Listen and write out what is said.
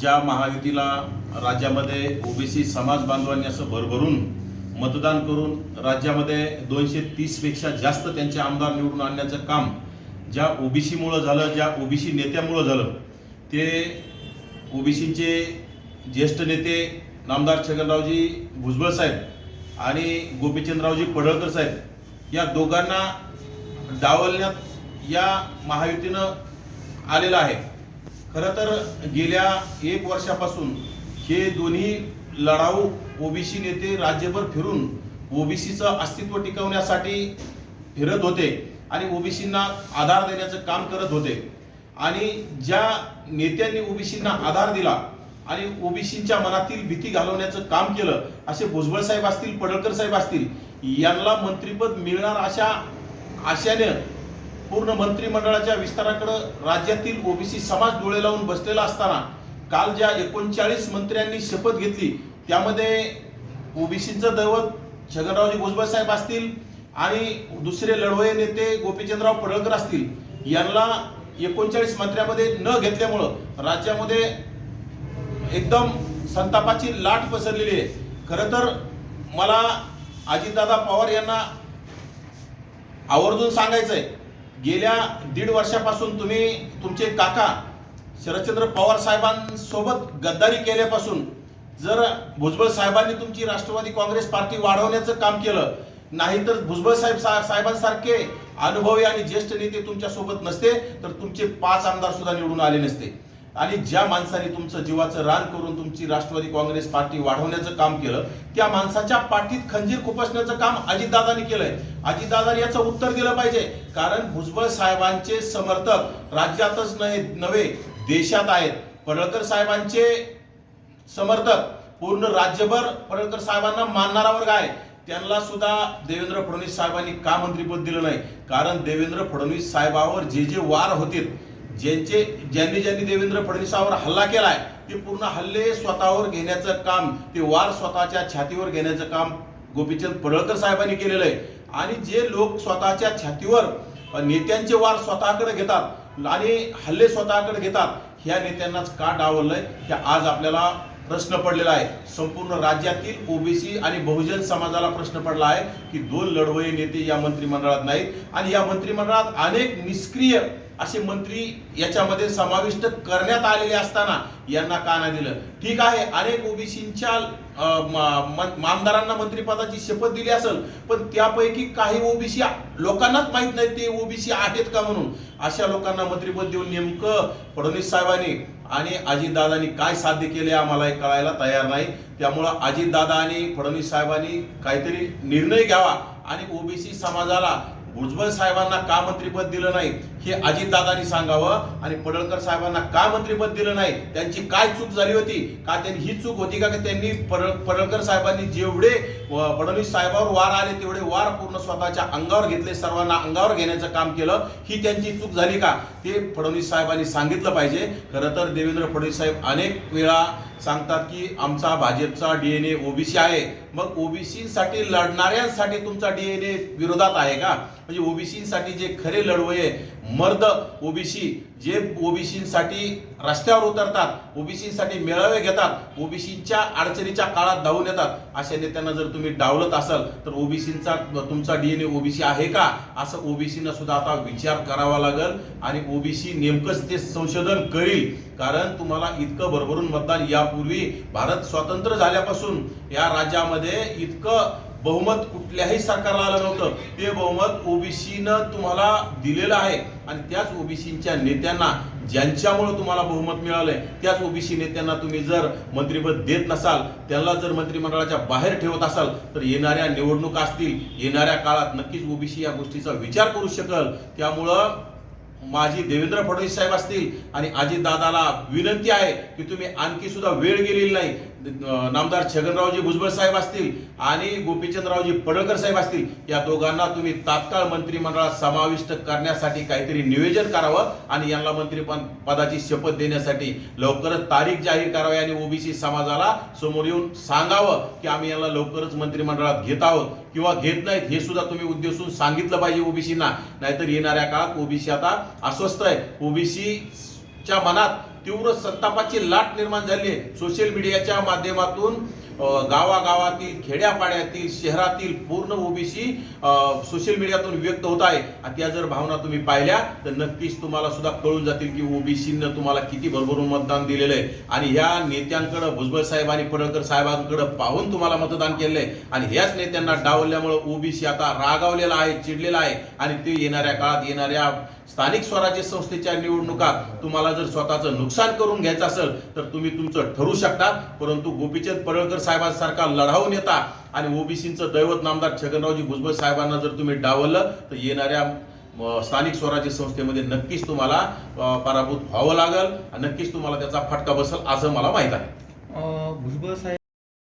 ज्या महायुतीला राज्यामध्ये ओबीसी समाज बांधवांनी असं भरभरून मतदान करून राज्यामध्ये दोनशे तीसपेक्षा जास्त त्यांचे आमदार निवडून आणण्याचं काम ज्या ओबीसीमुळं झालं ज्या ओबीसी नेत्यामुळं झालं ते ओबीसीचे ज्येष्ठ नेते नामदार छगनरावजी भुजबळ साहेब आणि गोपीचंदरावजी पडळकर साहेब या दोघांना डावलण्यात या महायुतीनं आलेलं आहे. खरं तर गेल्या एक वर्षापासून हे दोन्ही लढाऊ ओबीसी नेते राज्यभर फिरून ओबीसीचं अस्तित्व टिकवण्यासाठी फिरत होते आणि ओबीसींना आधार देण्याचं काम करत होते. आणि ज्या नेत्यांनी ओबीसींना आधार दिला आणि ओबीसींच्या मनातील भीती घालवण्याचं काम केलं असे भुजबळ साहेब असतील पडळकर साहेब असतील यांना मंत्रीपद मिळणार अशा आशाने पूर्ण मंत्रिमंडळाच्या विस्ताराकडे राज्यातील ओबीसी समाज डोळे लावून बसलेला असताना काल ज्या एकोणचाळीस मंत्र्यांनी शपथ घेतली त्यामध्ये ओबीसीचं दैवत छगनरावजी भुजबळ साहेब असतील आणि दुसरे लढवय नेते गोपीचंदराव पडळकर असतील यांना एकोणचाळीस मंत्र्यामध्ये न घेतल्यामुळं राज्यामध्ये एकदम संतापाची लाट पसरलेली आहे. खरं तर मला अजितदादा पवार यांना आवर्जून सांगायचं आहे गेल्या दीड वर्षापासून तुम्ही तुमचे काका शरदचंद्र पवार साहेबांसोबत गद्दारी केल्यापासून जर भुजबळ साहेबांनी तुमची राष्ट्रवादी काँग्रेस पार्टी वाढवण्याचं काम केलं नाहीतर भुजबळ साहेब सा- साहेबांसारखे अनुभवी आणि ज्येष्ठ नेते तुमच्यासोबत नसते तर तुमचे पाच आमदार सुद्धा निवडून आले नसते. आणि ज्या माणसाने तुमचं जीवाचं रान करून तुमची राष्ट्रवादी काँग्रेस पार्टी वाढवण्याचं काम केलं त्या माणसाच्या पाठीत खंजीर खुपसण्याचं काम अजितदादांनी केलंय. अजितदादांनी याचं उत्तर दिलं पाहिजे. कारण भुजबळ साहेबांचे समर्थक राज्यातच नाही नव्हे देशात आहेत. पडळकर साहेबांचे समर्थक पूर्ण राज्यभर पडळकर साहेबांना मानणारा वर्ग आहे. त्यांना सुद्धा देवेंद्र फडणवीस साहेबांनी का मंत्रीपद दिलं नाही? कारण देवेंद्र फडणवीस साहेबावर जे जे वार होते ज्यांचे ज्यांनी ज्यांनी देवेंद्र फडणवीसावर हल्ला केलाय ते पूर्ण हल्ले स्वतःवर घेण्याचं काम ते वार स्वतःच्या छातीवर घेण्याचं काम गोपीचंद पडळकर साहेबांनी केलेलं आहे आणि जे लोक स्वतःच्या छातीवर नेत्यांचे वार स्वतःकडे घेतात आणि हल्ले स्वतःकडे घेतात ह्या नेत्यांनाच का डावललंय? हे आज आपल्याला प्रश्न पडलेला आहे. संपूर्ण राज्यातील ओबीसी आणि बहुजन समाजाला प्रश्न पडला आहे की दोन लढवई नेते या मंत्रिमंडळात नाहीत. आणि या मंत्रिमंडळात अनेक निष्क्रिय असे मंत्री याच्यामध्ये समाविष्ट करण्यात आलेले असताना यांना का नाही दिलं? ठीक आहे अनेक ओबीसींच्या आमदारांना मंत्रिपदाची शपथ दिली असेल पण त्यापैकी काही ओबीसी लोकांनाच माहीत नाही ते ओबीसी आहेत का म्हणून. अशा लोकांना मंत्रिपद देऊन नेमकं फडणवीस साहेबांनी आणि अजितदादांनी काय साध्य केले आम्हाला हे कळायला तयार नाही. त्यामुळं अजितदादा आणि फडणवीस साहेबांनी काहीतरी निर्णय घ्यावा आणि ओबीसी समाजाला भुजबळ साहेबांना का मंत्रीपद दिलं नाही? हे अजितदादांनी सांगावं. आणि पडळकर साहेबांना का मंत्रीपद दिलं नाही? त्यांची काय चूक झाली होती? का त्यांनी ही चूक होती का? की त्यांनी पडळ पडळकर साहेबांनी जेवढे फडणवीस साहेबावर वार आले तेवढे वार पूर्ण स्वतःच्या अंगावर घेतले सर्वांना अंगावर घेण्याचं काम केलं. ही त्यांची चूक झाली का? ते फडणवीस साहेबांनी सांगितलं पाहिजे. खरं तर देवेंद्र फडणवीस साहेब अनेक वेळा सांगतात की आमचा भाजपचा डीएनए ओबीसी आहे. मग ओबीसीसाठी लढणाऱ्यांसाठी तुमचा डीएनए विरोधात आहे का? म्हणजे ओबीसीसाठी जे खरे लढवये मर्द ओबीसी जे ओबीसीसाठी रस्त्यावर उतरतात ओबीसीसाठी मेळावे घेतात ओबीसीच्या अडचणीच्या काळात धावून येतात अशा नेत्यांना जर तुम्ही डावलत असाल तर ओबीसीचा तुमचा डीएनए ओबीसी आहे का? असं ओबीसीनं सुद्धा आता विचार करावा लागेल आणि ओबीसी नेमकंच ते संशोधन करील. कारण तुम्हाला इतकं भरभरून मतदान यापूर्वी भारत स्वतंत्र झाल्यापासून या राज्यामध्ये इतकं बहुमत कुठल्याही सरकारला आलं नव्हतं. ते बहुमत ओबीसीनं तुम्हाला दिलेलं आहे. आणि त्याच ओबीसीच्या नेत्यांना ज्यांच्यामुळे तुम्हाला बहुमत मिळालंय त्याच ओबीसी नेत्यांना तुम्ही जर मंत्रिपद देत नसाल त्यांना जर मंत्रिमंडळाच्या बाहेर ठेवत असाल तर येणाऱ्या निवडणुका असतील येणाऱ्या काळात नक्कीच ओबीसी या गोष्टीचा विचार करू शकल. त्यामुळं माझी देवेंद्र फडणवीस साहेब असतील आणि आजी दादाला विनंती आहे की तुम्ही आणखी सुद्धा वेळ गेलेली नाही. नामदार छगनरावजी भुजबळ साहेब असतील आणि गोपीचंदरावजी पडळकर साहेब असतील या दोघांना तुम्ही तात्काळ मंत्रिमंडळात समाविष्ट करण्यासाठी काहीतरी नियोजन करावं आणि यांना मंत्री पदाची शपथ देण्यासाठी लवकरच तारीख जाहीर करावी आणि ओबीसी समाजाला समोर येऊन सांगावं की आम्ही यांना लवकरच मंत्रिमंडळात घेत आहोत किंवा घेत नाहीत हे सुद्धा तुम्ही उद्देशून सांगितलं पाहिजे ओबीसीना. नाहीतर येणाऱ्या काळात ओबीसी आता अस्वस्थ आहे. ओबीसी च्या मनात तीव्र संतापाची लाट निर्माण झाली आहे. सोशल मीडियाच्या माध्यमातून गावागावातील खेड्यापाड्यातील शहरातील पूर्ण ओबीसी सोशल मीडियातून व्यक्त होत आहे. आणि त्या जर भावना तुम्ही पाहिल्या तर नक्कीच तुम्हाला सुद्धा कळून जातील की ओबीसीनं तुम्हाला किती भरभरून मतदान दिलेलं आहे. आणि ह्या नेत्यांकडे भुजबळ साहेब आणि पडळकर साहेबांकडे पाहून तुम्हाला मतदान केलेलं आहे. आणि ह्याच नेत्यांना डावलल्यामुळे ओबीसी आता रागावलेला आहे चिडलेला आहे. आणि ते येणाऱ्या काळात येणाऱ्या स्थानिक स्वराज्य संस्थेच्या निवडणुका तुम्हाला जर स्वतःचं नुकसान करून घ्यायचं असेल तर तुम्ही तुमचं ठरू शकता. परंतु गोपीचंद पडळकर साहेबांसारखा लढावून नेता आणि ओबीसीचं दैवत नामदार छगनरावजी भुजबळ साहेबांना जर तुम्ही डावललं तर येणाऱ्या स्थानिक स्वराज्य संस्थेमध्ये नक्कीच तुम्हाला पराभूत व्हावं लागेल आणि नक्कीच तुम्हाला त्याचा फटका बसेल असं मला माहीत आहे. भुजबळ साहेब